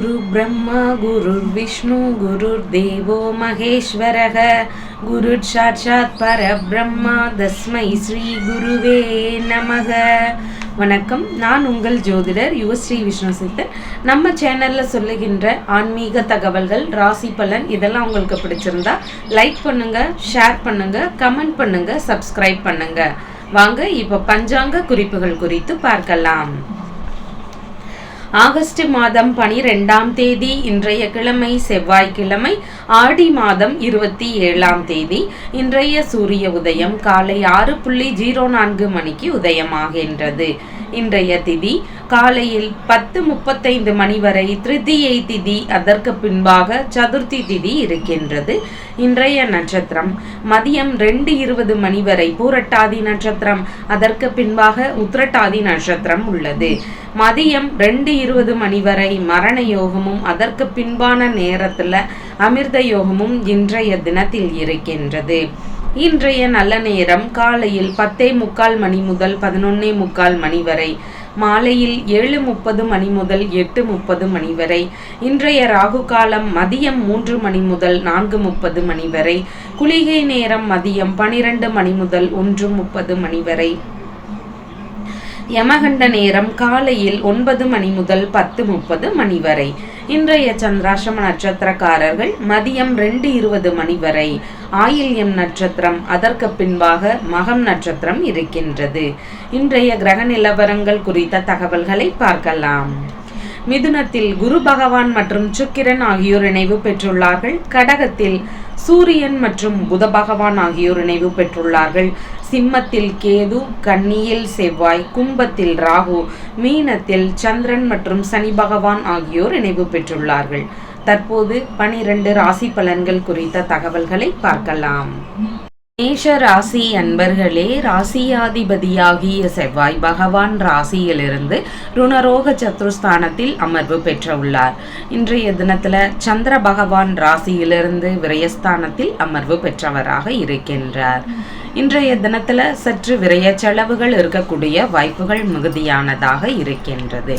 குரு பிரம்மா குரு விஷ்ணு குரு தேவோ மகேஸ்வரக குரு சாட்சாத் பரபிரம்மா தஸ்மை ஸ்ரீ குருவே நமக வணக்கம். நான் உங்கள் ஜோதிடர் யுவஸ்ரீ விஷ்ணு சித்தர் நம்ம சேனலில் சொல்லுகின்ற ஆன்மீக தகவல்கள் ராசி பலன் இதெல்லாம் உங்களுக்கு பிடிச்சிருந்தா லைக் பண்ணுங்க ஷேர் பண்ணுங்க கமெண்ட் பண்ணுங்க சப்ஸ்கிரைப் பண்ணுங்க. வாங்க இப்போ பஞ்சாங்க குறிப்புகள் குறித்து பார்க்கலாம். ஆகஸ்ட் மாதம் பனிரெண்டாம் தேதி இன்றைய கிழமை செவ்வாய்க்கிழமை ஆடி மாதம் இருபத்தி ஏழாம் தேதி இன்றைய சூரிய உதயம் காலை ஆறு புள்ளி ஜீரோ நான்கு மணிக்கு உதயமாகின்றது. இன்றைய திதி. காலையில் பத்து முப்பத்தைந்து மணி வரை திருதியை திதி அதற்கு பின்பாக சதுர்த்தி திதி இருக்கின்றது. இன்றைய நட்சத்திரம். மதியம் ரெண்டு இருபது மணி வரை பூரட்டாதி நட்சத்திரம். அதற்கு பின்பாக உத்திரட்டாதி நட்சத்திரம் உள்ளது. மதியம் ரெண்டு இருபது மணி வரை மரண யோகமும் அதற்கு பின்பான நேரத்தில் அமிர்த யோகமும் இன்றைய தினத்தில் இருக்கின்றது. இன்றைய நல்ல நேரம் காலையில் பத்தே முக்கால் மணி முதல் பதினொன்னே முக்கால் மணி வரை மாலையில் ஏழு முப்பது மணி முதல் எட்டு முப்பது மணி வரை இன்றைய ராகு காலம் மதியம் மூன்று மணி முதல் நான்கு முப்பது மணி வரை குளிகை நேரம் மதியம் பனிரெண்டு மணி முதல் ஒன்று முப்பது மணி வரை. யமகண்ட நேரம் காலையில் ஒன்பது மணி முதல் பத்து முப்பது மணி வரை. இன்றைய சந்திராசிரம நட்சத்திரக்காரர்கள் மதியம் ரெண்டு இருபது மணி வரை. ஆயில்யம் நட்சத்திரம் அதற்கு பின்பாக மகம் நட்சத்திரம் இருக்கின்றது. இன்றைய கிரக நிலவரங்கள் குறித்த தகவல்களை பார்க்கலாம். மிதுனத்தில் குரு பகவான் மற்றும் சுக்கிரன் ஆகியோர் இணைவு பெற்றுள்ளார்கள். கடகத்தில் சூரியன் மற்றும் புத பகவான் ஆகியோர் இணைவு பெற்றுள்ளார்கள். சிம்மத்தில் கேது கன்னியில் செவ்வாய் கும்பத்தில் ராகு மீனத்தில் சந்திரன் மற்றும் சனி பகவான் ஆகியோர் இணைவு பெற்றுள்ளார்கள். தற்போது பனிரெண்டு ராசி பலன்கள் குறித்த தகவல்களை பார்க்கலாம். மேஷ ராசி அன்பர்களே ராசியாதிபதியாகிய செவ்வாய் பகவான் ராசியிலிருந்து ருணரோக சத்ருஸ்தானத்தில் அமர்வு பெற்றுள்ளார் இன்றைய தினத்தில் சந்திர பகவான் ராசியிலிருந்து விரயஸ்தானத்தில் அமர்வு பெற்றவராக இருக்கின்றார். இன்றைய தினத்தில் சற்று விரய செலவுகள் இருக்கக்கூடிய வாய்ப்புகள் மிகுதியானதாக இருக்கின்றது.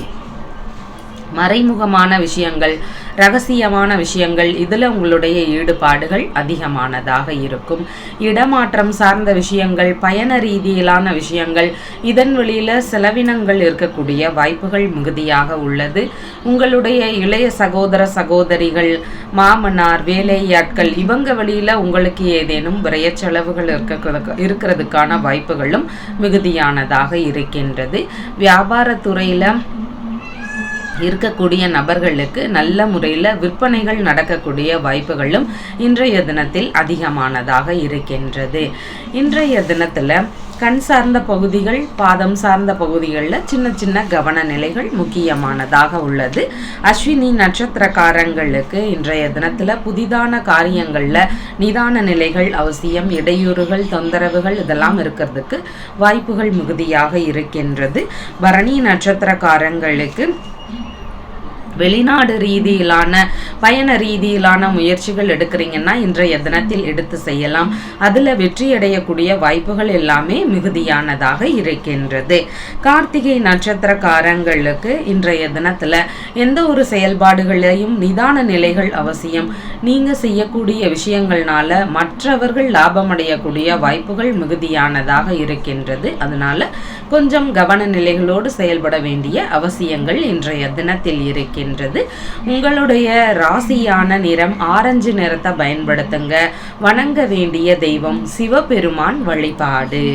மறைமுகமான விஷயங்கள் ரகசியமான விஷயங்கள் இதில் உங்களுடைய ஈடுபாடுகள் அதிகமானதாக இருக்கும். இடமாற்றம் சார்ந்த விஷயங்கள் பயண ரீதியிலான விஷயங்கள் இதன் வழியில் செலவினங்கள் இருக்கக்கூடிய வாய்ப்புகள் மிகுதியாக உள்ளது. உங்களுடைய இளைய சகோதர சகோதரிகள் மாமனார் வேலையாட்கள் இவங்க வழியில் உங்களுக்கு ஏதேனும் விரைய செலவுகள் இருக்க இருக்கிறதுக்கான வாய்ப்புகளும் மிகுதியானதாக இருக்கின்றது. வியாபாரத்துறையில் இருக்கக்கூடிய நபர்களுக்கு நல்ல முறையில் விற்பனைகள் நடக்கக்கூடிய வாய்ப்புகளும் இன்றைய தினத்தில் அதிகமானதாக இருக்கின்றது. இன்றைய தினத்தில் கண் சார்ந்த பகுதிகள் பாதம் சார்ந்த பகுதிகளில் சின்ன சின்ன கவன நிலைகள் முக்கியமானதாக உள்ளது. அஸ்வினி நட்சத்திரக்காரங்களுக்கு இன்றைய தினத்தில் புதிதான காரியங்களில் நிதான நிலைகள் அவசியம் இடையூறுகள் தொந்தரவுகள் இதெல்லாம் இருக்கிறதுக்கு வாய்ப்புகள் மிகுதியாக இருக்கின்றது. பரணி நட்சத்திரக்காரங்களுக்கு வெளிநாடு ரீதியிலான பயண ரீதியிலான முயற்சிகள் எடுக்கிறீங்கன்னா இன்றைய தினத்தில் எடுத்து செய்யலாம். அதில் வெற்றியடையக்கூடிய வாய்ப்புகள் எல்லாமே மிகுதியானதாக இருக்கின்றது. கார்த்திகை நட்சத்திரக்காரங்களுக்கு இன்றைய தினத்தில் எந்த ஒரு செயல்பாடுகளையும் நிதான நிலைகள் அவசியம். நீங்கள் செய்யக்கூடிய விஷயங்கள்னால மற்றவர்கள் லாபம் அடையக்கூடிய வாய்ப்புகள் மிகுதியானதாக இருக்கின்றது. அதனால கொஞ்சம் கவன நிலைகளோடு செயல்பட வேண்டிய அவசியங்கள் இன்றைய தினத்தில் இருக்கின்றது. உங்களுடைய ராசியான நிறம் ஆரஞ்சு நிறத்தை பயன்படுத்துங்க. வணங்க வேண்டிய தெய்வம் சிவபெருமான் வழிபாடு.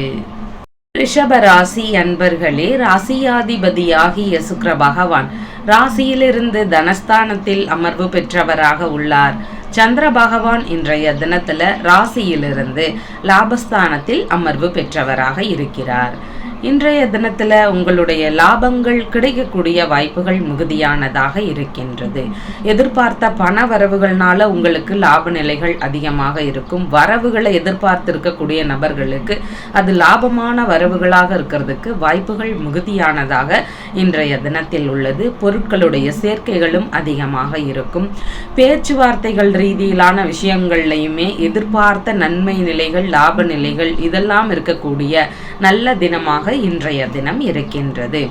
ரிஷப ராசி அன்பர்களே ராசியாதிபதியாகிய சுக்கர பகவான் ராசியிலிருந்து தனஸ்தானத்தில் அமர்வு பெற்றவராக உள்ளார். சந்திர பகவான் இன்றைய தினத்துல ராசியிலிருந்து லாபஸ்தானத்தில் அமர்வு பெற்றவராக இருக்கிறார். இன்றைய தினத்தில் உங்களுடைய லாபங்கள் கிடைக்கக்கூடிய வாய்ப்புகள் மிகுதியானதாக இருக்கின்றது. எதிர்பார்த்த பண வரவுகள்னால உங்களுக்கு லாப நிலைகள் அதிகமாக இருக்கும். வரவுகளை எதிர்பார்த்திருக்கக்கூடிய நபர்களுக்கு அது லாபமான வரவுகளாக இருக்கிறதுக்கு வாய்ப்புகள் மிகுதியானதாக இன்றைய தினத்தில் உள்ளது. பொருட்களுடைய சேர்க்கைகளும் அதிகமாக இருக்கும். பேச்சுவார்த்தைகள் ரீதியிலான விஷயங்கள்லையுமே எதிர்பார்த்த நன்மை நிலைகள் லாப நிலைகள் இதெல்லாம் இருக்கக்கூடிய நல்ல தினமாக இன்றைய தினம் இருக்கின்றது.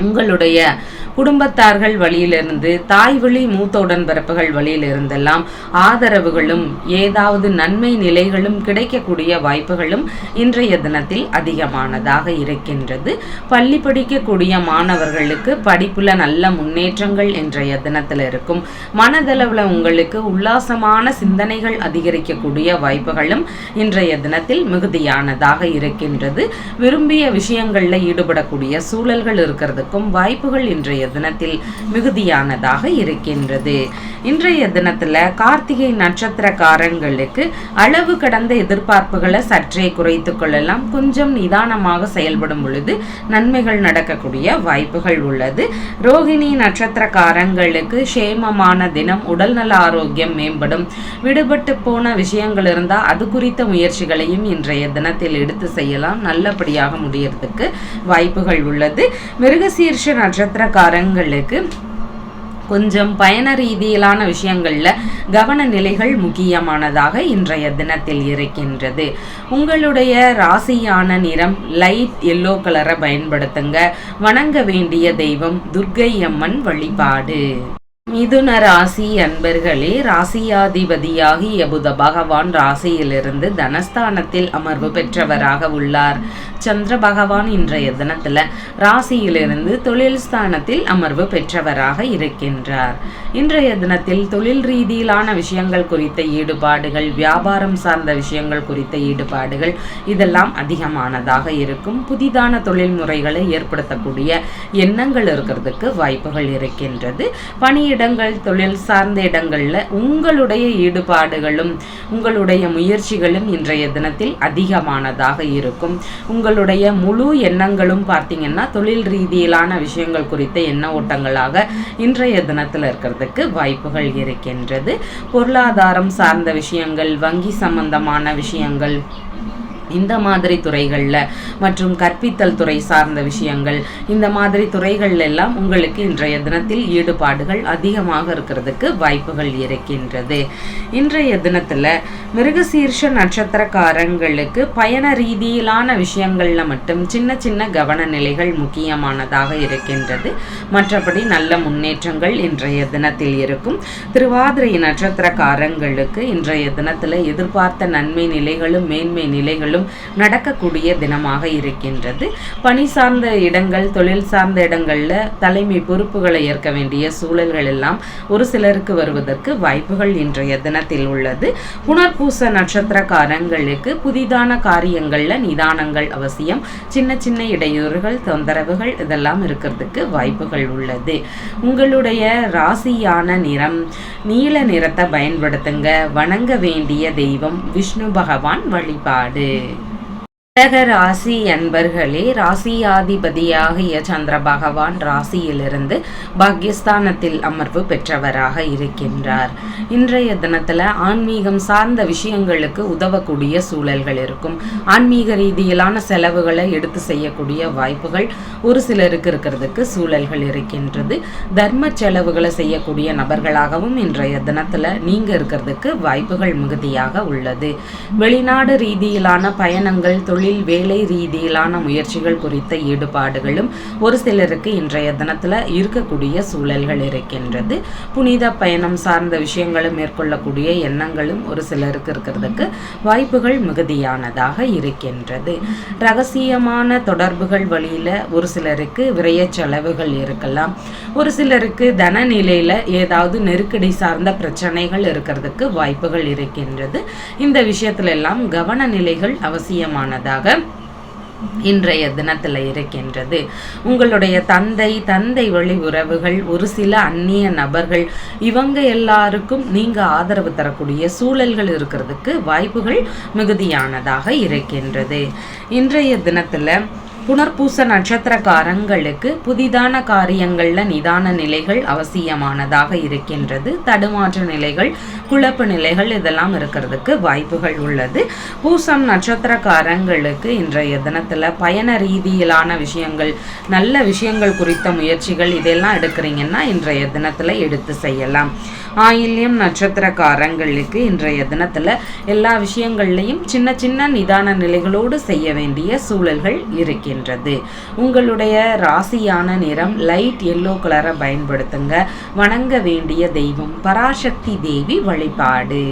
உங்களுடைய குடும்பத்தார்கள் வழியிலிருந்து தாய் வழி மூத்த உடன்பிறப்புகள் வழியிலிருந்தெல்லாம் ஆதரவுகளும் ஏதாவது நன்மை நிலைகளும் கிடைக்கக்கூடிய வாய்ப்புகளும் இன்றைய தினத்தில் அதிகமானதாக இருக்கின்றது. பள்ளி படிக்கக்கூடிய மாணவர்களுக்கு படிப்புல நல்ல முன்னேற்றங்கள் இன்றைய தினத்தில் இருக்கும். மனதளவில் உங்களுக்கு உல்லாசமான சிந்தனைகள் அதிகரிக்கக்கூடிய வாய்ப்புகளும் இன்றைய தினத்தில் மிகுதியானதாக இருக்கின்றது. விரும்பிய விஷயங்களில் ஈடுபடக்கூடிய சூழல்கள் இருக்கிறதுக்கும் வாய்ப்புகள் இன்றைய இன்றைய தினத்தில் மிகுதியானதாக இருக்கின்றது. இன்றைய தினத்தில் கார்த்திகை நட்சத்திரக்காரங்களுக்கு அளவு கடந்த எதிர்பார்ப்புகளை சற்றே குறைத்து கொள்ளலாம். கொஞ்சம் நிதானமாக செயல்படும் பொழுது நன்மைகள் நடக்கக்கூடிய வாய்ப்புகள் உள்ளது. ரோகிணி நட்சத்திரக்காரங்களுக்கு சேமமான தினம் உடல்நல ஆரோக்கியம் மேம்படும். விடுபட்டு போன விஷயங்கள் இருந்தால் அது குறித்த முயற்சிகளையும் இன்றைய தினத்தில் எடுத்து செய்யலாம். நல்லபடியாக முடியறதுக்கு வாய்ப்புகள் உள்ளது. மிருகசீர்ஷ நட்சத்திரக்கார நட்சத்திரக்காரங்களுக்கு கொஞ்சம் பயண ரீதியிலான விஷயங்களில் கவன நிலைகள் முக்கியமானதாக இன்றைய தினத்தில் இருக்கின்றது. உங்களுடைய ராசியான நிறம் லைட் எல்லோ கலரை பயன்படுத்துங்க. வணங்க வேண்டிய தெய்வம் துர்க்கை அம்மன் வழிபாடு. மிதுன ராசி அன்பர்களே ராசியாதிபதியாகிய புத பகவான் ராசியிலிருந்து தனஸ்தானத்தில் அமர்வு பெற்றவராக உள்ளார். சந்திர பகவான் இன்றைய தினத்துல ராசியிலிருந்து தொழில் ஸ்தானத்தில் அமர்வு பெற்றவராக இருக்கின்றார். இன்றைய தினத்தில் தொழில் ரீதியிலான விஷயங்கள் குறித்த ஈடுபாடுகள் வியாபாரம் சார்ந்த விஷயங்கள் குறித்த ஈடுபாடுகள் இதெல்லாம் அதிகமானதாக இருக்கும். புதிதான தொழில் முறைகளை ஏற்படுத்தக்கூடிய எண்ணங்கள் இருக்கிறதுக்கு வாய்ப்புகள் இருக்கின்றது. பணியிட இடங்கள் தொழில் சார்ந்த இடங்களில் உங்களுடைய ஈடுபாடுகளும் உங்களுடைய முயற்சிகளும் இன்றைய தினத்தில் அதிகமானதாக இருக்கும். உங்களுடைய முழு எண்ணங்களும் பார்த்தீங்கன்னா தொழில் ரீதியிலான விஷயங்கள் குறித்த எண்ண ஓட்டங்களாக இன்றைய தினத்தில் இருக்கிறதுக்கு வாய்ப்புகள் இருக்கின்றது. பொருளாதாரம் சார்ந்த விஷயங்கள் வங்கி சம்பந்தமான விஷயங்கள் இந்த மாதிரி துறைகளில் மற்றும் கற்பித்தல் துறை சார்ந்த விஷயங்கள் இந்த மாதிரி துறைகள் எல்லாம் உங்களுக்கு இன்றைய தினத்தில் ஈடுபாடுகள் அதிகமாக இருக்கிறதுக்கு வாய்ப்புகள் இருக்கின்றது. இன்றைய தினத்தில் மிருகசீர்ஷ நட்சத்திரக்காரங்களுக்கு பயண ரீதியிலான விஷயங்களில் மட்டும் சின்ன சின்ன கவன நிலைகள் முக்கியமானதாக இருக்கின்றது. மற்றபடி நல்ல முன்னேற்றங்கள் இன்றைய தினத்தில் இருக்கும். திருவாதிரை நட்சத்திரக்காரங்களுக்கு இன்றைய தினத்தில் எதிர்பார்த்த நன்மை நிலைகளும் மேன்மை நிலைகளும் நாளும் நடக்கக்கூடிய தினமாக இருக்கின்றது. பணி சார்ந்த இடங்கள் தொழில் சார்ந்த இடங்களில் தலைமை பொறுப்புகளை ஏற்க வேண்டிய சூழல்கள் எல்லாம் ஒரு சிலருக்கு வருவதற்கு வாய்ப்புகள் இன்றைய தினத்தில் உள்ளது. புனர்பூச நட்சத்திரக்காரங்களுக்கு புதிதான காரியங்களில் நிதானங்கள் அவசியம். சின்ன சின்ன இடையூறுகள் தொந்தரவுகள் இதெல்லாம் இருக்கிறதுக்கு வாய்ப்புகள் உள்ளது. உங்களுடைய ராசியான நிறம் நீல நிறத்தை பயன்படுத்துங்க. வணங்க வேண்டிய தெய்வம் விஷ்ணு பகவான் வழிபாடு. கடக ராசி அன்பர்களே ராசியாதிபதியாகிய சந்திர பகவான் ராசியிலிருந்து பாக்கியஸ்தானத்தில் அமர்வு பெற்றவராக இருக்கின்றார். இன்றைய தினத்துல ஆன்மீகம் சார்ந்த விஷயங்களுக்கு உதவக்கூடிய சூழல்கள் இருக்கும். ஆன்மீக ரீதியிலான செலவுகளை எடுத்து செய்யக்கூடிய வாய்ப்புகள் ஒரு சிலருக்கு இருக்கிறதுக்கு சூழல்கள் இருக்கின்றது. தர்ம செலவுகளை செய்யக்கூடிய நபர்களாகவும் இன்றைய தினத்துல நீங்க இருக்கிறதுக்கு வாய்ப்புகள் மிகுதியாக உள்ளது. வெளிநாடு ரீதியிலான பயணங்கள் தொழில் வேலை ரீதியிலான முயற்சிகள் குறித்த ஈடுபாடுகளும் ஒரு சிலருக்கு இன்றைய தினத்தில் இருக்கக்கூடிய சூழல்கள் இருக்கின்றது. புனித பயணம் சார்ந்த விஷயங்களும் மேற்கொள்ளக்கூடிய எண்ணங்களும் ஒரு சிலருக்கு இருக்கிறதுக்கு வாய்ப்புகள் மிகுதியானதாக இருக்கின்றது. ரகசியமான தொடர்புகள் வழியில் ஒரு சிலருக்கு விரைய செலவுகள் இருக்கலாம். ஒரு சிலருக்கு தன நிலையில் ஏதாவது நெருக்கடி சார்ந்த பிரச்சனைகள் இருக்கிறதுக்கு வாய்ப்புகள் இருக்கின்றது. இந்த விஷயத்துல எல்லாம் கவன நிலைகள் அவசியமானதாக இன்றைய தினத்தில் இருக்கின்றது. உங்களுடைய தந்தை தந்தை வழி உறவுகள் ஒரு சில அந்நிய நபர்கள் இவங்க எல்லாருக்கும் நீங்க ஆதரவு தரக்கூடிய சூழல்கள் இருக்கிறதுக்கு வாய்ப்புகள் மிகுதியானதாக இருக்கின்றது. இன்றைய தினத்தில் புனர்பூச நட்சத்திரக்காரங்களுக்கு புதிதான காரியங்களில் நிதான நிலைகள் அவசியமானதாக இருக்கின்றது. தடுமாற்ற நிலைகள் குழப்ப நிலைகள் இதெல்லாம் இருக்கிறதுக்கு வாய்ப்புகள் உள்ளது. பூசம் நட்சத்திரக்காரங்களுக்கு இன்றைய தினத்தில் பயண ரீதியிலான விஷயங்கள் நல்ல விஷயங்கள் குறித்த முயற்சிகள் இதெல்லாம் எடுக்கிறீங்கன்னா இன்றைய தினத்தில் எடுத்து செய்யலாம். ஆயில்யம் நட்சத்திரக்காரங்களுக்கு இன்றைய தினத்தில் எல்லா விஷயங்கள்லையும் சின்ன சின்ன நிதான நிலைகளோடு செய்ய வேண்டிய சூழல்கள் இருக்கின்றது. உங்களுடைய ராசியான நிறம் லைட் எல்லோ கலரை பயன்படுத்துங்க. வணங்க வேண்டிய தெய்வம் பராசக்தி தேவி வழிபாடு.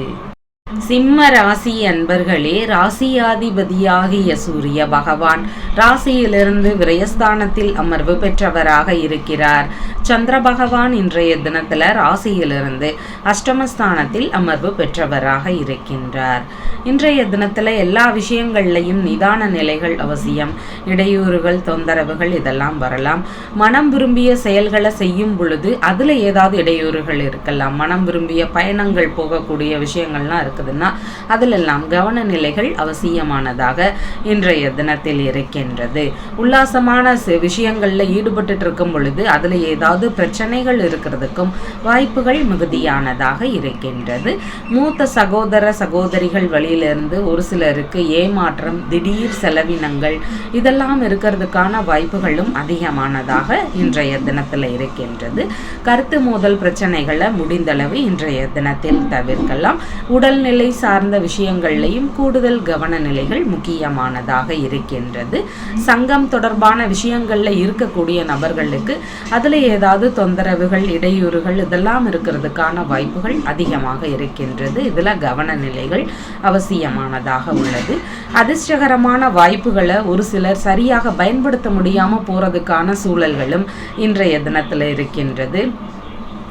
சிம்ம ராசி அன்பர்களே ராசியாதிபதியாகிய சூரிய பகவான் ராசியிலிருந்து விரயஸ்தானத்தில் அமர்வு பெற்றவராக இருக்கிறார். சந்திர பகவான் இன்றைய தினத்தில் ராசியிலிருந்து அஷ்டமஸ்தானத்தில் அமர்வு பெற்றவராக இருக்கின்றார். இன்றைய தினத்தில் எல்லா விஷயங்கள்லையும் நிதான நிலைகள் அவசியம். இடையூறுகள் தொந்தரவுகள் இதெல்லாம் வரலாம். மனம் விரும்பிய செயல்களை செய்யும் பொழுது அதில் ஏதாவது இடையூறுகள் இருக்கலாம். மனம் விரும்பிய பயணங்கள் போகக்கூடிய விஷயங்கள்லாம் இருக்குதுன்னா அதிலெல்லாம் கவன நிலைகள் அவசியமானதாக இன்றைய தினத்தில் இருக்கின்றது. உல்லாசமான விஷயங்கள்ல ஈடுபட்டு இருக்கும் பொழுது அதுல ஏதாவது ஏதாவது பிரச்சனைகள் இருக்கிறதுக்கும் வாய்ப்புகள் மிகுதியானதாக இருக்கின்றது. மூத்த சகோதர சகோதரிகள் வழியிலிருந்து ஒரு சிலருக்கு ஏமாற்றம் திடீர் செலவினங்கள் இதெல்லாம் இருக்கிறதுக்கான வாய்ப்புகளும் அதிகமானதாக இன்றைய தினத்தில் இருக்கின்றது. கருத்து மோதல் பிரச்சனைகளை முடிந்தளவு இன்றைய தினத்தில் தவிர்க்கலாம். உடல்நிலை சார்ந்த விஷயங்கள்லையும் கூடுதல் கவன நிலைகள் முக்கியமானதாக இருக்கின்றது. சங்கம் தொடர்பான விஷயங்களில் இருக்கக்கூடிய நபர்களுக்கு அதில் ஏதாவது ஏதாவது தொந்தரவுகள் இடையூறுகள் இதெல்லாம் இருக்கிறதுக்கான வாய்ப்புகள் அதிகமாக இருக்கின்றது. இதில் கவன நிலைகள் அவசியமானதாக உள்ளது. அதிர்ஷ்டகரமான வாய்ப்புகளை ஒரு சிலர் சரியாக பயன்படுத்த முடியாமல் போகிறதுக்கான சூழல்களும் இன்றைய தினத்தில் இருக்கின்றது.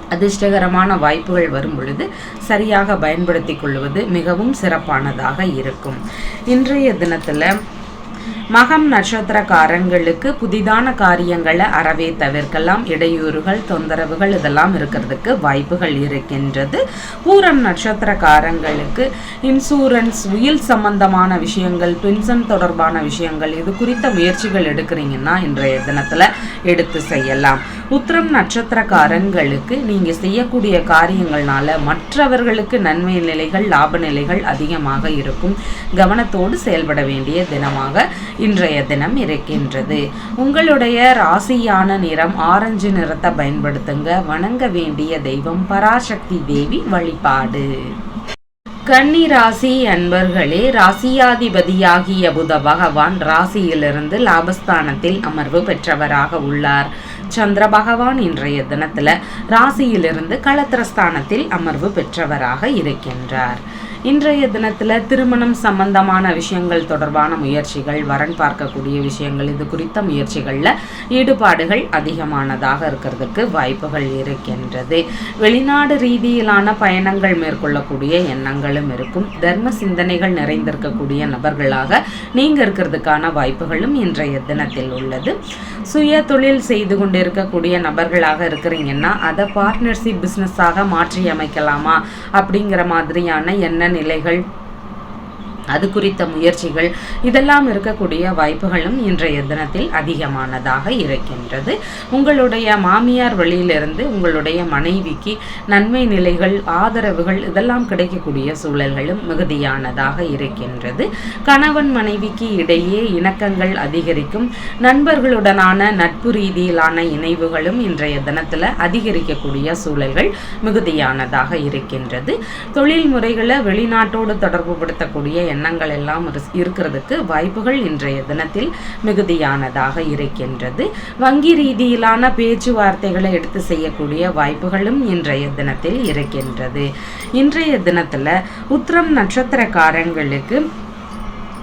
அதிர்ஷ்டகரமான வாய்ப்புகள் வரும் பொழுது சரியாக பயன்படுத்தி கொள்வது மிகவும் சிறப்பானதாக இருக்கும். இன்றைய தினத்தில் மகம் நட்சத்திரக்காரங்களுக்கு புதிதான காரியங்களை அறவே தவிர்க்கலாம். இடையூறுகள் தொந்தரவுகள் இதெல்லாம் இருக்கிறதுக்கு வாய்ப்புகள் இருக்கின்றது. பூரம் நட்சத்திரக்காரங்களுக்கு இன்சூரன்ஸ் உயில் சம்பந்தமான விஷயங்கள் பென்ஷன் தொடர்பான விஷயங்கள் இது குறித்த முயற்சிகள் எடுக்கிறீங்கன்னா இன்றைய தினத்தில் எடுத்து செய்யலாம். உத்திரம் நட்சத்திரக்காரங்களுக்கு நீங்கள் செய்யக்கூடிய காரியங்கள்னால மற்றவர்களுக்கு நன்மை நிலைகள் லாப நிலைகள் அதிகமாக இருக்கும். கவனத்தோடு செயல்பட வேண்டிய தினமாக இன்றைய தினம் இருக்கின்றது. உங்களுடைய ராசியான நிறம் ஆரஞ்சு நிறத்தை பயன்படுத்துங்க. வணங்க வேண்டிய தெய்வம் பராசக்தி தேவி வழிபாடு. கன்னி ராசி அன்பர்களே ராசியாதிபதியாகிய புத பகவான் ராசியிலிருந்து லாபஸ்தானத்தில் அமர்வு பெற்றவராக உள்ளார். சந்திர பகவான் இன்றைய தினத்துல ராசியிலிருந்து களத்திரஸ்தானத்தில் அமர்வு பெற்றவராக இருக்கின்றார். இன்றைய தினத்தில் திருமணம் சம்பந்தமான விஷயங்கள் தொடர்பான முயற்சிகள் வரன் பார்க்கக்கூடிய விஷயங்கள் இது குறித்த முயற்சிகளில் ஈடுபாடுகள் அதிகமானதாக இருக்கிறதுக்கு வாய்ப்புகள் இருக்கின்றது. வெளிநாடு ரீதியிலான பயணங்கள் மேற்கொள்ளக்கூடிய எண்ணங்களும் இருக்கும். தர்ம சிந்தனைகள் நிறைந்திருக்கக்கூடிய நபர்களாக நீங்கள் இருக்கிறதுக்கான வாய்ப்புகளும் இன்றைய தினத்தில் உள்ளது. சுய தொழில் செய்து கொண்டிருக்கக்கூடிய நபர்களாக இருக்கிறீங்கன்னா அதை பார்ட்னர்ஷிப் பிஸ்னஸாக மாற்றி அமைக்கலாமா அப்படிங்கிற மாதிரியான என்ன நிலைகள் அது குறித்த முயற்சிகள் இதெல்லாம் இருக்கக்கூடிய வாய்ப்புகளும் இன்றைய தினத்தில் அதிகமானதாக இருக்கின்றது. உங்களுடைய மாமியார் வழியிலிருந்து உங்களுடைய மனைவிக்கு நன்மை நிலைகள் ஆதரவுகள் இதெல்லாம் கிடைக்கக்கூடிய சூழல்களும் மிகுதியானதாக இருக்கின்றது. கணவன் மனைவிக்கு இடையே இணக்கங்கள் அதிகரிக்கும் நண்பர்களுடனான நட்பு ரீதியிலான இணைவுகளும் இன்றைய தினத்தில் அதிகரிக்கக்கூடிய சூழல்கள் மிகுதியானதாக இருக்கின்றது. தொழில் முறைகளை வெளிநாட்டோடு தொடர்பு படுத்தக்கூடிய எண்ணங்கள் எல்லாம் இருக்கிறதுக்கு வாய்ப்புகள் இன்றைய தினத்தில் மிகுதியானதாக இருக்கின்றது. வங்கி ரீதியிலான பேச்சுவார்த்தைகளை எடுத்து செய்யக்கூடிய வாய்ப்புகளும் இன்றைய தினத்தில் இருக்கின்றது. இன்றைய தினத்தில் உத்திரம் நட்சத்திரக்காரங்களுக்கு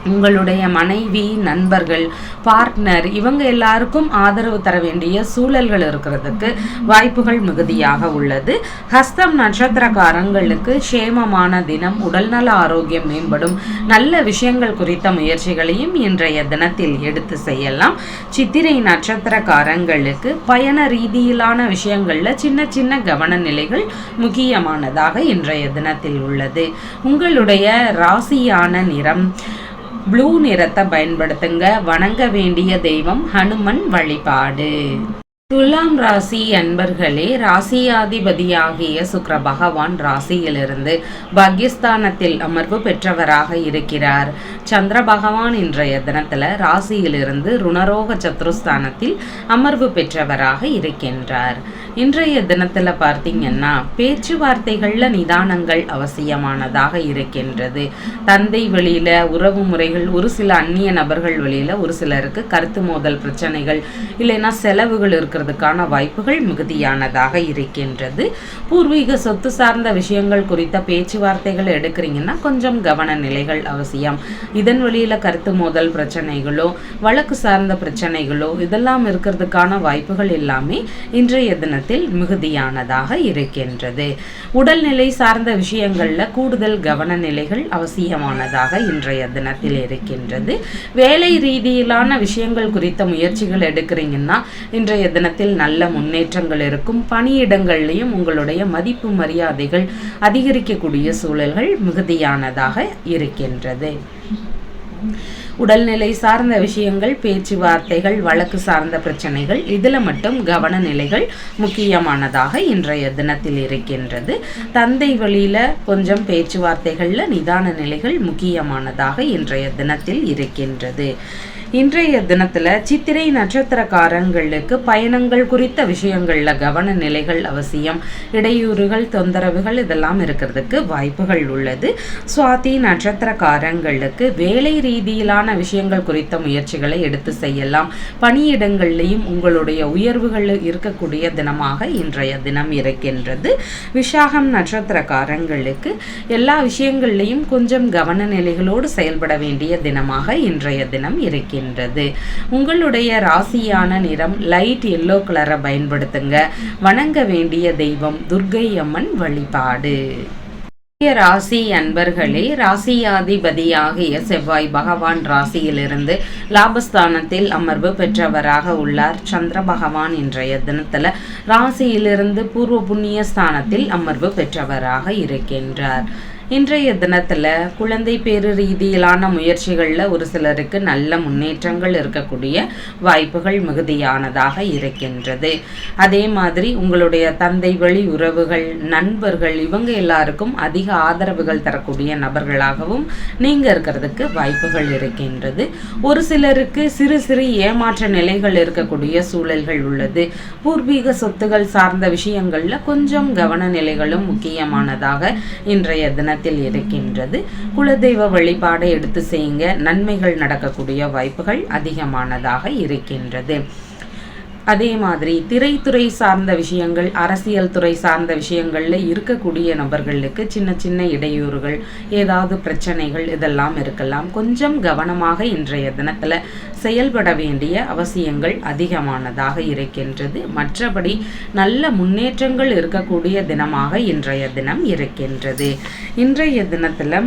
உங்களுடைய மனைவி நண்பர்கள் பார்ட்னர் இவங்க எல்லாருக்கும் ஆதரவு தர வேண்டிய சூழல்கள் இருக்கிறதுக்கு வாய்ப்புகள் மிகுதியாக உள்ளது. ஹஸ்தம் நட்சத்திரக்காரங்களுக்கு சேமமான தினம் உடல்நல ஆரோக்கியம் மேம்படும். நல்ல விஷயங்கள் குறித்த முயற்சிகளையும் இன்றைய தினத்தில் எடுத்து செய்யலாம். சித்திரை நட்சத்திரக்காரங்களுக்கு பயண ரீதியிலான விஷயங்களில் சின்ன சின்ன கவன நிலைகள் முக்கியமானதாக இன்றைய தினத்தில் உள்ளது. உங்களுடைய ராசியான நிறம் ப்ளூ நிறத்தை பயன்படுத்துங்க. வணங்க வேண்டிய தெய்வம் ஹனுமன் வழிபாடு. துலாம் ராசி அன்பர்களே ராசியாதிபதியாகிய சுக்கர பகவான் ராசியிலிருந்து பாகிஸ்தானத்தில் அமர்வு பெற்றவராக இருக்கிறார். சந்திர பகவான் இன்றைய தினத்தில் ராசியிலிருந்து ருணரோக சத்ருஸ்தானத்தில் அமர்வு பெற்றவராக இருக்கின்றார். இன்றைய தினத்தில் பார்த்தீங்கன்னா பேச்சுவார்த்தைகளில் நிதானங்கள் அவசியமானதாக இருக்கின்றது. தந்தை வெளியில் உறவு முறைகள் ஒரு சில அந்நிய நபர்கள் வெளியில் ஒரு சிலருக்கு கருத்து மோதல் பிரச்சனைகள் இல்லைன்னா செலவுகள் இருக்கிறதுக்கான வாய்ப்புகள் மிகுதியானதாக இருக்கின்றது. பூர்வீக சொத்து சார்ந்த விஷயங்கள் குறித்த பேச்சுவார்த்தைகள் எடுக்கிறீங்கன்னா கொஞ்சம் கவன நிலைகள் அவசியம். இதன் வழியில கருத்து மோதல் பிரச்சனைகளோ வழக்கு சார்ந்த பிரச்சனைகளோ இதெல்லாம் இருக்கிறதுக்கான வாய்ப்புகள் எல்லாமே இன்றைய தினத்தில் மிகுதியானதாக இருக்கின்றது. உடல்நிலை சார்ந்த விஷயங்கள்ல கூடுதல் கவன நிலைகள் அவசியமானதாக இன்றைய தினத்தில் இருக்கின்றது. வேலை ரீதியிலான விஷயங்கள் குறித்த முயற்சிகள் எடுக்கிறீங்கன்னா இன்றைய தினத்தில் நல்ல முன்னேற்றங்கள் இருக்கும். பணியிடங்கள்லையும் உங்களுடைய மதிப்பு மரியாதைகள் அதிகரிக்கக்கூடிய சூழல்கள் மிகுதியானதாக இருக்கின்றது. உடல்நிலை சார்ந்த விஷயங்கள் பேச்சுவார்த்தைகள் வழக்கு சார்ந்த பிரச்சனைகள் இதில் மட்டும் கவன நிலைகள் முக்கியமானதாக இன்றைய தினத்தில் இருக்கின்றது. தந்தை வழியில் கொஞ்சம் பேச்சுவார்த்தைகளில் நிதான நிலைகள் முக்கியமானதாக இன்றைய தினத்தில் இருக்கின்றது. இன்றைய தினத்துல சித்திரை நட்சத்திரக்காரங்களுக்கு பயணங்கள் குறித்த விஷயங்கள்ல கவன நிலைகள் அவசியம். இடையூறுகள் தொந்தரவுகள் இதெல்லாம் இருக்கிறதுக்கு வாய்ப்புகள் உள்ளது. சுவாதி நட்சத்திரக்காரங்களுக்கு வேலை ரீதியிலான விஷயங்கள் குறித்த முயற்சிகளை எடுத்து செய்யலாம். பணியிடங்கள்லையும் உங்களுடைய உயர்வுகள் இருக்கக்கூடிய தினமாக இன்றைய தினம் இருக்கின்றது. விசாகம் நட்சத்திரக்காரங்களுக்கு எல்லா விஷயங்கள்லையும் கொஞ்சம் கவன நிலைகளோடு செயல்பட வேண்டிய தினமாக இன்றைய தினம் இருக்கின்றது. இருக்கின்றது. உங்களுடைய ராசியான நிறம் லைட் எல்லோ கலரை பயன்படுத்துங்க. வணங்க வேண்டிய தெய்வம் துர்கை அம்மன் வழிபாடு ராசி அன்பர்களே ராசியாதிபதியாகிய செவ்வாய் பகவான் ராசியிலிருந்து லாபஸ்தானத்தில் அமர்வு பெற்றவராக உள்ளார். சந்திர பகவான் இன்றைய தினத்துல ராசியிலிருந்து பூர்வ புண்ணிய ஸ்தானத்தில் அமர்வு பெற்றவராக இருக்கின்றார். இன்றைய தினத்தில் குழந்தை பேரு ரீதியிலான முயற்சிகளில் ஒரு சிலருக்கு நல்ல முன்னேற்றங்கள் இருக்கக்கூடிய வாய்ப்புகள் மிகுதியானதாக இருக்கின்றது. அதே மாதிரி உங்களுடைய தந்தை வழி உறவுகள் நண்பர்கள் இவங்க எல்லாருக்கும் அதிக ஆதரவுகள் தரக்கூடிய நபர்களாகவும் நீங்கள் இருக்கிறதுக்கு வாய்ப்புகள் இருக்கின்றது. ஒரு சிலருக்கு சிறு சிறு ஏமாற்ற நிலைகள் இருக்கக்கூடிய சூழல்கள் உள்ளது. பூர்வீக சொத்துகள் சார்ந்த விஷயங்களில் கொஞ்சம் கவன நிலைகளும் முக்கியமானதாக இன்றைய தின தினத்தில் இருக்கின்றது. குலதெய்வ வழிபாடை எடுத்து செய்யுங்க. நன்மைகள் நடக்கக்கூடிய வாய்ப்புகள் அதிகமானதாக இருக்கின்றது. அதே மாதிரி திரைத்துறை சார்ந்த விஷயங்கள் அரசியல் துறை சார்ந்த விஷயங்களில் இருக்கக்கூடிய நபர்களுக்கு சின்ன சின்ன இடையூறுகள் ஏதாவது பிரச்சனைகள் இதெல்லாம் இருக்கலாம். கொஞ்சம் கவனமாக இன்றைய தினத்தில் செயல்பட வேண்டிய அவசியங்கள் அதிகமானதாக இருக்கின்றது. மற்றபடி நல்ல முன்னேற்றங்கள் இருக்கக்கூடிய தினமாக இன்றைய தினம் இருக்கின்றது. இன்றைய தினத்தில்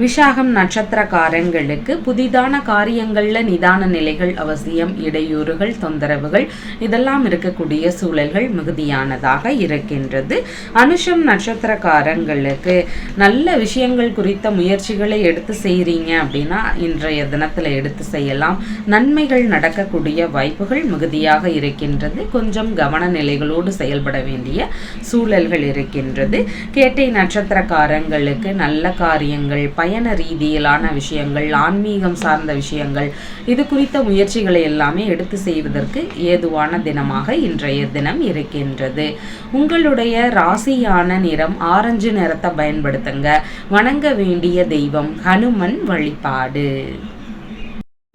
விஷாகம் நட்சத்திரக்காரங்களுக்கு புதிதான காரியங்களில் நிதான நிலைகள் அவசியம் இடையூறுகள் தொந்தரவுகள் இதெல்லாம் இருக்கக்கூடிய சூழல்கள் மிகுதியானதாக இருக்கின்றது. அனுஷம் நட்சத்திரக்காரங்களுக்கு நல்ல விஷயங்கள் குறித்த முயற்சிகளை எடுத்து செய்கிறீங்க அப்படின்னா இன்றைய தினத்தில் எடுத்து செய்யலாம். நன்மைகள் நடக்கக்கூடிய வாய்ப்புகள் மிகுதியாக இருக்கின்றது. கொஞ்சம் கவன நிலைகளோடு செயல்பட வேண்டிய சூழல்கள் இருக்கின்றது. கேட்டை நட்சத்திரக்காரங்களுக்கு நல்ல காரியங்கள் பயண ரீதியிலான விஷயங்கள் ஆன்மீகம் சார்ந்த விஷயங்கள் இது குறித்த முயற்சிகளை எல்லாமே எடுத்து செய்வதற்கு ஏதுவான தினமாக இன்றைய தினம் இருக்கின்றது. உங்களுடைய ராசியான நிறம் ஆரஞ்சு நிறத்தை பயன்படுத்துங்க. வணங்க வேண்டிய தெய்வம் ஹனுமன் வழிபாடு.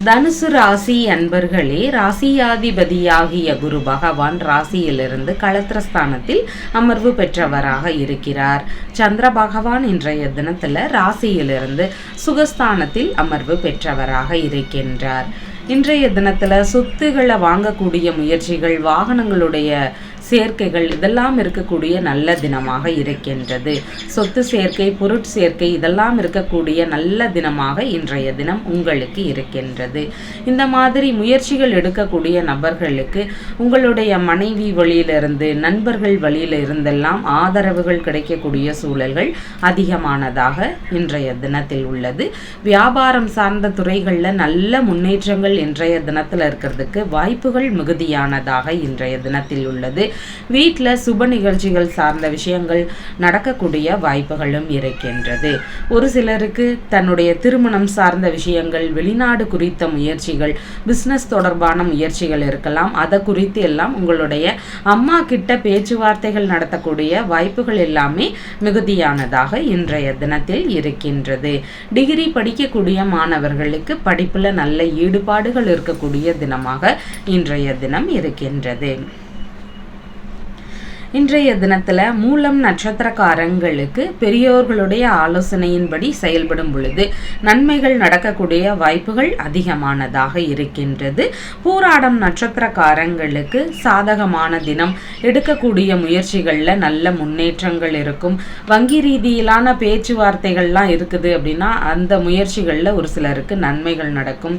தனுசு ராசி அன்பர்களே ராசியாதிபதியாகிய குரு பகவான் ராசியிலிருந்து களத்திரஸ்தானத்தில் அமர்வு பெற்றவராக இருக்கிறார். சந்திர பகவான் இன்றைய தினத்தில் ராசியிலிருந்து சுகஸ்தானத்தில் அமர்வு பெற்றவராக இருக்கின்றார். இன்றைய தினத்தில் சொத்துகளை வாங்கக்கூடிய முயற்சிகள் வாகனங்களுடைய சேர்க்கைகள் இதெல்லாம் இருக்கக்கூடிய நல்ல தினமாக இருக்கின்றது. சொத்து சேர்க்கை பொருட்சேர்க்கை இதெல்லாம் இருக்கக்கூடிய நல்ல தினமாக இன்றைய தினம் உங்களுக்கு இருக்கின்றது. இந்த மாதிரி முயற்சிகள் எடுக்கக்கூடிய நபர்களுக்கு உங்களுடைய மனைவி வழியிலிருந்து நண்பர்கள் வழியில இருந்தெல்லாம் ஆதரவுகள் கிடைக்கக்கூடிய சூழல்கள் அதிகமானதாக இன்றைய தினத்தில் உள்ளது. வியாபாரம் சார்ந்த துறைகளில் நல்ல முன்னேற்றங்கள் இன்றைய தினத்தில் இருக்கிறதுக்கு வாய்ப்புகள் மிகுதியானதாக இன்றைய தினத்தில் உள்ளது. வீட்டில் சுப நிகழ்ச்சிகள் சார்ந்த விஷயங்கள் நடக்கக்கூடிய வாய்ப்புகளும் இருக்கின்றது. ஒரு சிலருக்கு தன்னுடைய திருமணம் சார்ந்த விஷயங்கள் வெளிநாடு குறித்த முயற்சிகள் பிஸ்னஸ் தொடர்பான முயற்சிகள் இருக்கலாம். அதை குறித்து எல்லாம் உங்களுடைய அம்மா கிட்ட பேச்சுவார்த்தைகள் நடத்தக்கூடிய வாய்ப்புகள் எல்லாமே மிகுதியானதாக இன்றைய தினத்தில் இருக்கின்றது. டிகிரி படிக்கக்கூடிய மாணவர்களுக்கு படிப்புல நல்ல ஈடுபாடுகள் இருக்கக்கூடிய தினமாக இன்றைய தினம் இருக்கின்றது. இன்றைய தினத்தில் மூலம் நட்சத்திரக்காரங்களுக்கு பெரியோர்களுடைய ஆலோசனையின்படி செயல்படும் பொழுது நன்மைகள் நடக்கக்கூடிய வாய்ப்புகள் அதிகமானதாக இருக்கின்றது. பூராடம் நட்சத்திரக்காரங்களுக்கு சாதகமான தினம். எடுக்கக்கூடிய முயற்சிகளில் நல்ல முன்னேற்றங்கள் இருக்கும். வங்கி ரீதியிலான பேச்சுவார்த்தைகள்லாம் இருக்குது அப்படின்னா அந்த முயற்சிகளில் ஒரு சிலருக்கு நன்மைகள் நடக்கும்.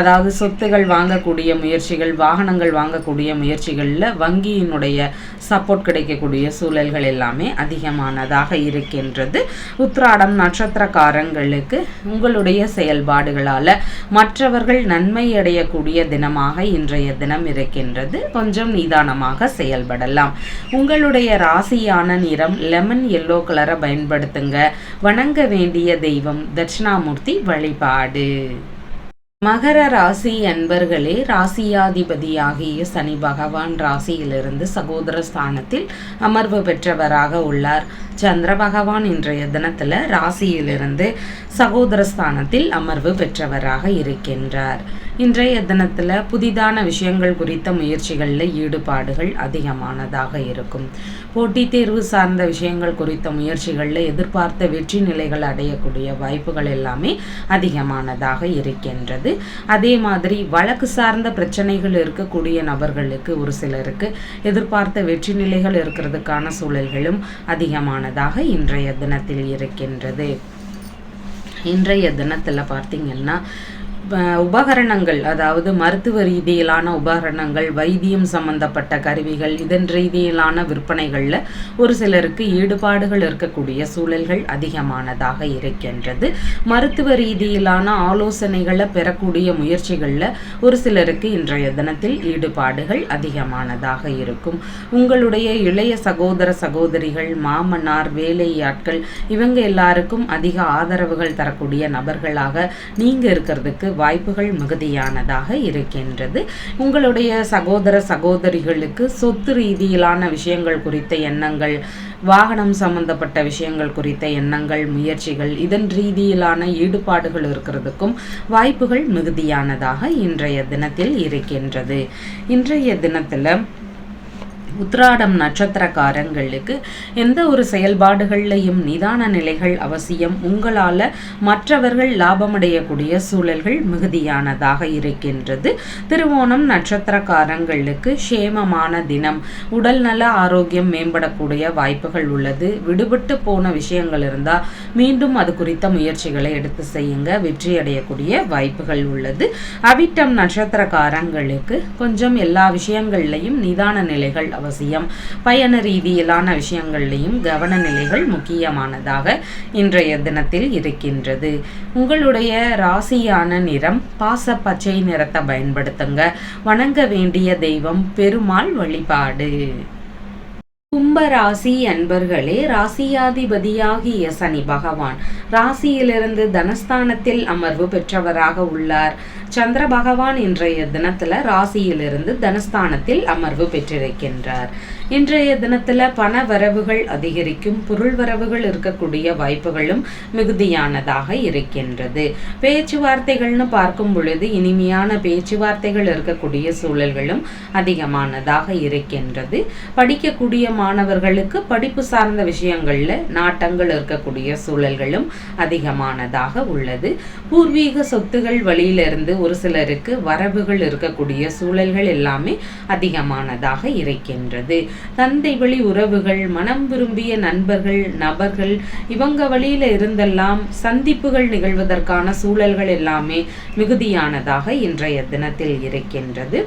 அதாவது சொத்துகள் வாங்கக்கூடிய முயற்சிகள் வாகனங்கள் வாங்கக்கூடிய முயற்சிகளில் வங்கியினுடைய சப்போர்ட் கிடைக்கக்கூடிய சூழல்கள் எல்லாமே அதிகமானதாக இருக்கின்றது. உத்ராடம் நட்சத்திரக்காரங்களுக்கு உங்களுடைய செயல்பாடுகளால் மற்றவர்கள் நன்மை அடையக்கூடிய தினமாக இன்றைய தினம் இருக்கின்றது. கொஞ்சம் நிதானமாக செயல்படலாம். உங்களுடைய ராசியான நிறம் லெமன் எல்லோ கலரை பயன்படுத்துங்க. வணங்க வேண்டிய தெய்வம் தட்சிணாமூர்த்தி வழிபாடு. மகர ராசி அன்பர்களே ராசியாதிபதியாகிய சனி பகவான் ராசியிலிருந்து சகோதர ஸ்தானத்தில் அமர்வு பெற்றவராக உள்ளார். சந்திர பகவான் இன்றைய தினத்தில் ராசியிலிருந்து சகோதர ஸ்தானத்தில் அமர்வு பெற்றவராக இருக்கின்றார். இன்றைய தினத்தில் புதிதான விஷயங்கள் குறித்த முயற்சிகளில் ஈடுபாடுகள் அதிகமானதாக இருக்கும். போட்டித் தேர்வு சார்ந்த விஷயங்கள் குறித்த முயற்சிகளில் எதிர்பார்த்த வெற்றி நிலைகள் அடையக்கூடிய வாய்ப்புகள் எல்லாமே அதிகமானதாக இருக்கின்றது. அதே மாதிரி வழக்கு சார்ந்த பிரச்சனைகள் இருக்கக்கூடிய நபர்களுக்கு ஒரு சிலருக்கு எதிர்பார்த்த வெற்றி நிலைகள் இருக்கிறதுக்கான சூழல்களும் அதிகமானதாக இன்றைய தினத்தில் இருக்கின்றது. இன்றைய தினத்தில் பார்த்தீங்கன்னா உபகரணங்கள் அதாவது மருத்துவ ரீதியிலான உபகரணங்கள் வைத்தியம் சம்பந்தப்பட்ட கருவிகள் இதன் ரீதியிலான விற்பனைகளில் ஒரு சிலருக்கு ஈடுபாடுகள் இருக்கக்கூடிய சூழல்கள் அதிகமானதாக இருக்கின்றது. மருத்துவ ரீதியிலான ஆலோசனைகளை பெறக்கூடிய முயற்சிகளில் ஒரு சிலருக்கு இன்றைய தினத்தில் ஈடுபாடுகள் அதிகமானதாக இருக்கும். உங்களுடைய இளைய சகோதர சகோதரிகள் மாமனார் வேலையாட்கள் இவங்க எல்லாருக்கும் அதிக ஆதரவுகள் தரக்கூடிய நபர்களாக நீங்கள் இருக்கிறதுக்கு வாய்ப்புகள் மிகுதியானதாக இருக்கின்றது. உங்களுடைய சகோதர சகோதரிகளுக்கு சொத்து ரீதியிலான விஷயங்கள் குறித்த எண்ணங்கள் வாகனம் சம்பந்தப்பட்ட விஷயங்கள் குறித்த எண்ணங்கள் முயற்சிகள் இதன் ரீதியிலான ஈடுபாடுகள் இருக்கிறதுக்கும் வாய்ப்புகள் மிகுதியானதாக இன்றைய தினத்தில் இருக்கின்றது. இன்றைய தினத்தில் உத்ராடம் நட்சத்திரக்காரங்களுக்கு எந்த ஒரு செயல்பாடுகள்லையும் நிதான நிலைகள் அவசியம். உங்களால் மற்றவர்கள் லாபமடையக்கூடிய சூழல்கள் மிகுதியானதாக இருக்கின்றது. திருவோணம் நட்சத்திரக்காரங்களுக்கு சேமமான தினம். உடல் நல ஆரோக்கியம் மேம்படக்கூடிய வாய்ப்புகள் உள்ளது. விடுபட்டு போன விஷயங்கள் இருந்தால் மீண்டும் அது குறித்த முயற்சிகளை எடுத்து செய்யுங்க. வெற்றியடையக்கூடிய வாய்ப்புகள் உள்ளது. அவிட்டம் நட்சத்திரக்காரங்களுக்கு கொஞ்சம் எல்லா விஷயங்கள்லையும் நிதான நிலைகள் அவசியம். பயண ரீதியிலான விஷயங்கள்லையும் கவன நிலைகள் முக்கியமானதாக இன்றைய தினத்தில் இருக்கின்றது. உங்களுடைய ராசியான நிறம் பாச பச்சை நிறத்தை பயன்படுத்துங்க. வணங்க வேண்டிய தெய்வம் பெருமாள் வழிபாடு. கும்பராசி அன்பர்களே ராசியாதிபதியாகிய சனி பகவான் ராசியிலிருந்து தனஸ்தானத்தில் அமர்வு பெற்றவராக உள்ளார். சந்திர பகவான் இன்றைய தினத்துல ராசியிலிருந்து தனஸ்தானத்தில் அமர்வு பெற்றிருக்கின்றார். இன்றைய தினத்துல பண வரவுகள் அதிகரிக்கும் பொருள் வரவுகள் இருக்கக்கூடிய வாய்ப்புகளும் மிகுதியானதாக இருக்கின்றது. பேச்சுவார்த்தைகள்னு பார்க்கும் பொழுது இனிமையான பேச்சுவார்த்தைகள் இருக்கக்கூடிய சூழல்களும் அதிகமானதாக இருக்கின்றது. படிக்கக்கூடிய மாணவர்களுக்கு படிப்பு சார்ந்த விஷயங்களில் நாட்டங்கள் இருக்கக்கூடிய சூழல்களும் அதிகமானதாக உள்ளது. பூர்வீக சொத்துகள் வழியிலிருந்து ஒரு சிலருக்கு வரவுகள் இருக்கக்கூடிய சூழல்கள் எல்லாமே அதிகமானதாக இருக்கின்றது. தந்தை வழி உறவுகள் மனம் விரும்பிய நண்பர்கள் நபர்கள் இவங்க வழியில் இருந்தெல்லாம் சந்திப்புகள் நிகழ்வதற்கான சூழல்கள் எல்லாமே மிகுதியானதாக இன்றைய தினத்தில் இருக்கின்றது.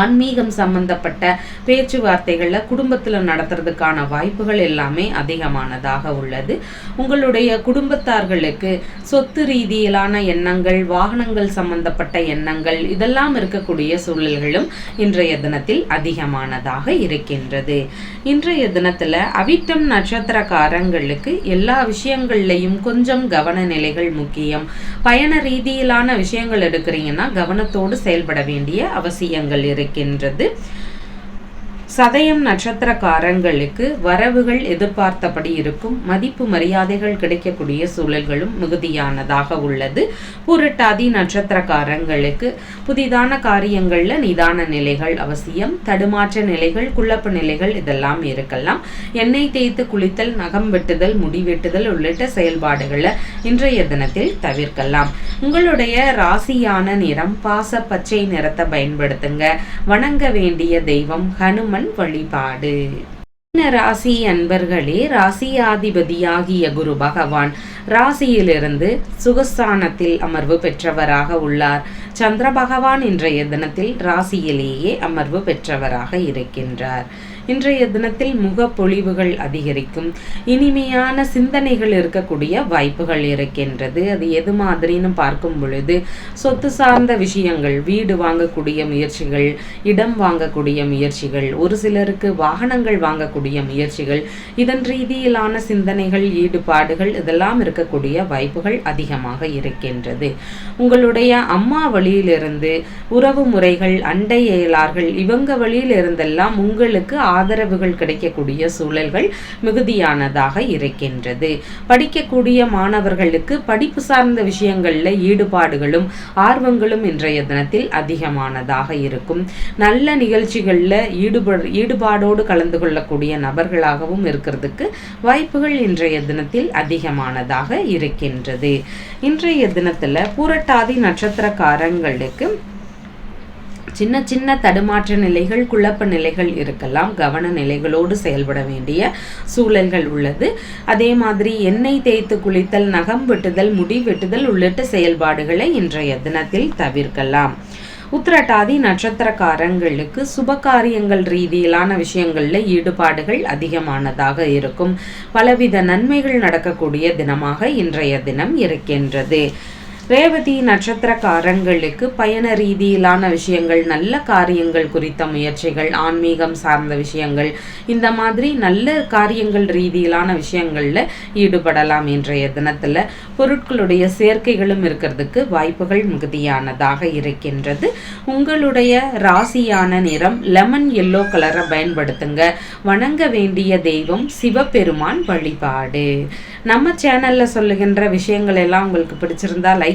ஆன்மீகம் சம்பந்தப்பட்ட பேச்சுவார்த்தைகளில் குடும்பத்தில் நடத்துறதுக்கான வாய்ப்புகள் எல்லாமே அதிகமானதாக உள்ளது. உங்களுடைய குடும்பத்தார்களுக்கு சொத்து ரீதியிலான எண்ணங்கள் வாகனங்கள் சம்பந்தப்பட்ட எண்ணங்கள் இதெல்லாம் இருக்கக்கூடிய சூழல்களும் இன்றைய தினத்தில் அதிகமானதாக இருக்கின்றது. இன்றைய தினத்தில் அவிட்டம் நட்சத்திரக்காரங்களுக்கு எல்லா விஷயங்கள்லையும் கொஞ்சம் கவன நிலைகள் முக்கியம். பயண ரீதியிலான விஷயங்கள் எடுக்கிறீங்கன்னா கவனத்தோடு செயல்பட வேண்டிய அவசியங்கள் இருக்கின்றது சதயம் நட்சத்திரக்காரங்களுக்கு வரவுகள் எதிர்பார்த்தபடி இருக்கும். மதிப்பு மரியாதைகள் கிடைக்கக்கூடிய சூழல்களும் மிகுதியானதாக உள்ளது. புரட்டாதி நட்சத்திரக்காரங்களுக்கு புதிதான காரியங்களில் நிதான நிலைகள் அவசியம். தடுமாற்ற நிலைகள் குழப்ப நிலைகள் இதெல்லாம் இருக்கலாம். எண்ணெய் தேய்த்து குளித்தல் நகம் வெட்டுதல் முடி வெட்டுதல் உள்ளிட்ட செயல்பாடுகளை இன்றைய தினத்தில் தவிர்க்கலாம். உங்களுடைய ராசியான நிறம் பாச பச்சை நிறத்தை பயன்படுத்துங்க. வணங்க வேண்டிய தெய்வம் ஹனுமன். வழிபாடு. ராசி அன்பர்களே ராசியாதிபதியாகிய குரு பகவான் ராசியிலிருந்து சுகஸ்தானத்தில் அமர்வு பெற்றவராக உள்ளார். சந்திர பகவான் இன்றைய தினத்தில் ராசியிலேயே அமர்வு பெற்றவராக இருக்கின்றார். இன்றைய தினத்தில் முகப்பொழிவுகள் அதிகரிக்கும். இனிமையான சிந்தனைகள் இருக்கக்கூடிய வாய்ப்புகள் இருக்கின்றது. அது எது மாதிரின்னு பார்க்கும் பொழுது சொத்து சார்ந்த விஷயங்கள் வீடு வாங்கக்கூடிய முயற்சிகள் இடம் வாங்கக்கூடிய முயற்சிகள் ஒரு சிலருக்கு வாகனங்கள் வாங்கக்கூடிய முயற்சிகள் இதன் ரீதியிலான சிந்தனைகள் ஈடுபாடுகள் இதெல்லாம் இருக்கக்கூடிய வாய்ப்புகள் அதிகமாக இருக்கின்றது. உங்களுடைய அம்மா வழியிலிருந்து உறவு முறைகள் அண்டை இயலார்கள் இவங்க வழியிலிருந்தெல்லாம் உங்களுக்கு ஆதரவுகள் கிடைக்கக்கூடிய சூழல்கள் மிகுதியானதாக இருக்கின்றது. படிக்கக்கூடிய மாணவர்களுக்கு படிப்பு சார்ந்த விஷயங்களில் ஈடுபாடுகளும் ஆர்வங்களும் இன்றைய தினத்தில் அதிகமானதாக இருக்கும். நல்ல நிகழ்ச்சிகளில் ஈடுபடு ஈடுபாடோடு கலந்து கொள்ளக்கூடிய நபர்களாகவும் இருக்கிறதுக்கு வாய்ப்புகள் இன்றைய தினத்தில் அதிகமானதாக இருக்கின்றது. இன்றைய தினத்தில் பூரட்டாதி நட்சத்திரக்காரங்களுக்கு சின்ன சின்ன தடுமாற்ற நிலைகள் குழப்ப நிலைகள் இருக்கலாம். கவன நிலைகளோடு செயல்பட வேண்டிய சூழல்கள் உள்ளது. அதே மாதிரி எண்ணெய் தேய்த்து குளித்தல் நகம் வெட்டுதல் முடி வெட்டுதல் உள்ளிட்ட செயல்பாடுகளை இன்றைய தினத்தில் தவிர்க்கலாம். உத்திரட்டாதி நட்சத்திரக்காரங்களுக்கு சுப காரியங்கள் ரீதியிலான விஷயங்களில் ஈடுபாடுகள் அதிகமானதாக இருக்கும். பலவித நன்மைகள் நடக்கக்கூடிய தினமாக இன்றைய தினம் இருக்கின்றது. ரேவதி நட்சத்திரக்காரங்களுக்கு பயண ரீதியிலான விஷயங்கள் நல்ல காரியங்கள் குறித்த முயற்சிகள் ஆன்மீகம் சார்ந்த விஷயங்கள் இந்த மாதிரி நல்ல காரியங்கள் ரீதியிலான விஷயங்களில் ஈடுபடலாம் இன்றைய தினத்தில். பொருட்களுடைய சேர்க்கைகளும் இருக்கிறதுக்கு வாய்ப்புகள் மிகுதியானதாக இருக்கின்றது. உங்களுடைய ராசியான நிறம் லெமன் எல்லோ கலரை பயன்படுத்துங்க. வணங்க வேண்டிய தெய்வம் சிவபெருமான் வழிபாடு. நம்ம சேனலில் சொல்லுகின்ற விஷயங்கள் எல்லாம் உங்களுக்கு பிடிச்சிருந்தா லைக்